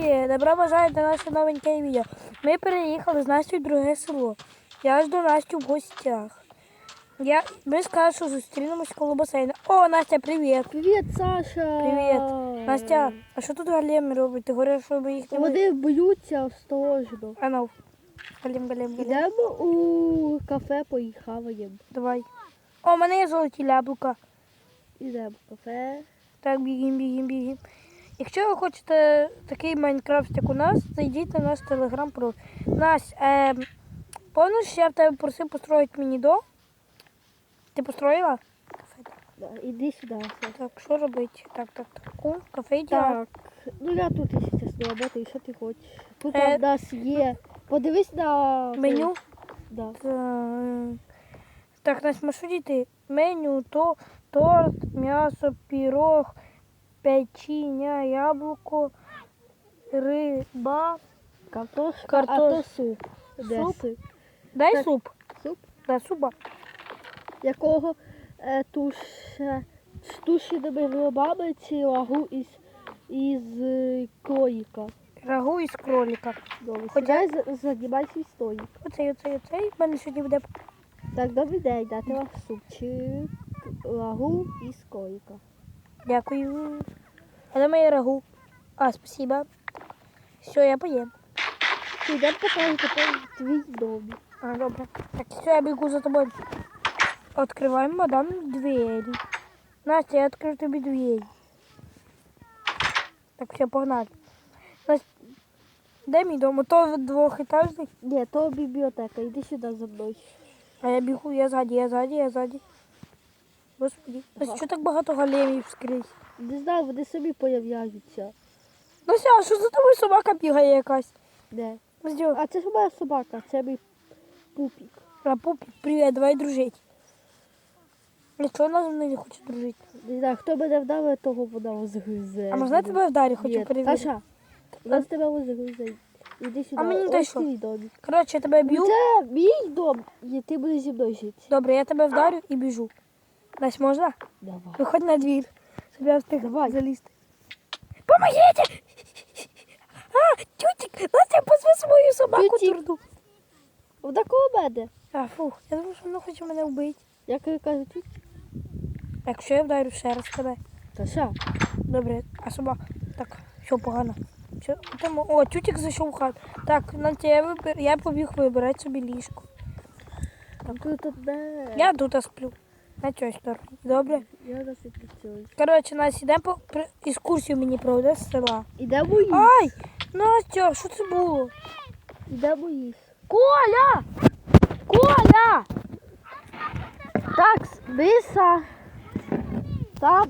привіт! Добро бажаю до наше новеньке відео. Ми переїхали з Настю в друге село. Я ж до Насті в гостях. Я, ми сказали, що зустрінемось коло басейну. О, Настя, привіт! Привіт, Саша! Привіт! Настя, а що тут галеми робить? Ти говориш, щоб їх не? Вони б'ються осторожно. А ну, галем, галем, галем. Йдемо у кафе, поїхаваємо. Давай. О, у мене є золоті яблука. Ідемо в кафе. Так, бігім, бігім, бігім. Якщо ви хочете такий Майнкрафт, як у нас, зайдіть на наш телеграм про Настя, е, помниш, я в тебе просив построїти мені дом? Ти построїла? Кафе. Да, іди сюди. Так, що робити? Так, так, так. Кафе. Так, ну я тут, якщо чесно, роботаю, що ти хочеш? Тут Е, у нас є. Подивись на Меню. Да. Так, ми що дійти? Меню, то, торт, м'ясо, пірог, печіння, яблуко, риба. Картошка, Картош- а то суп. Де Суп? суп? Дай Так. суп. Суп? Дай супа. Якого е, туше, з тушеними грибами чи лагу із, із е, кролика. Рагу із кролика. Добре, Хоча- сідай, за- займай свій столик. Оцей, оцей, оцей. В мене сьогодні буде. Так, добрий день, дати вам супчик, лагу із кролика. Дякую. А де рагу? А, спасибо. Все, я поїм. Йдемо покажу тепер твій дом. А, добре. Так, все, я бігу за тобою. Откриваємо мадам двері. Настя, я відкрив тобі двері. Так, все, погнали. Настя, де мій дом? То двохетажний. Ні, то бібліотека, йди сюди за мною. А я бігу, я ззаді, я ззаді, я ззаді. Господи, Настя, що так багато големів скрізь? Не знаю, вони самі появляються. Настя, а що за тобою собака бігає якась? Де? Настя, А це ж моя собака, це мій пупік. а пупі, привіт, давай дружить. Якщо вона зі мною не хоче дружити. Не знаю, хто мене вдавив, того вона розгризе. А можна я тебе вдарю, хочу Ні, перевірити. Саша, я з тебе розгризе. Іди сюди. А мені Ось дай що? твій домик. Коротше, я тебе б'ю. Це мій дом, і ти будеш зі мною жити. Добре, я тебе вдарю і біжу. Настя, можна? Давай. Виходь на двір, щоб я встиг залізти. Помогите! А, тютик, Настя, позви свою собаку Тютик. турду. Вона коло мене. А, фух, я думаю, що вона хоче мене вбити. Як я кажу, тут. Якщо я вдарю ще раз тебе. Саша, Добре, а собака. Так, все погано. Все, там, о, тютик зайшов в хату. Так, Настя, я, вибір, я побіг вибирати собі ліжко. там тут одне. Я тут сплю. На цій сторону. Добре. Я це працюю. Коротше, нас йдемо по екскурсію мені проведе з села. Іде боїсь. Ай! Настя, що це було? Іде боїсь. Коля! Коля! Так, Биса. Там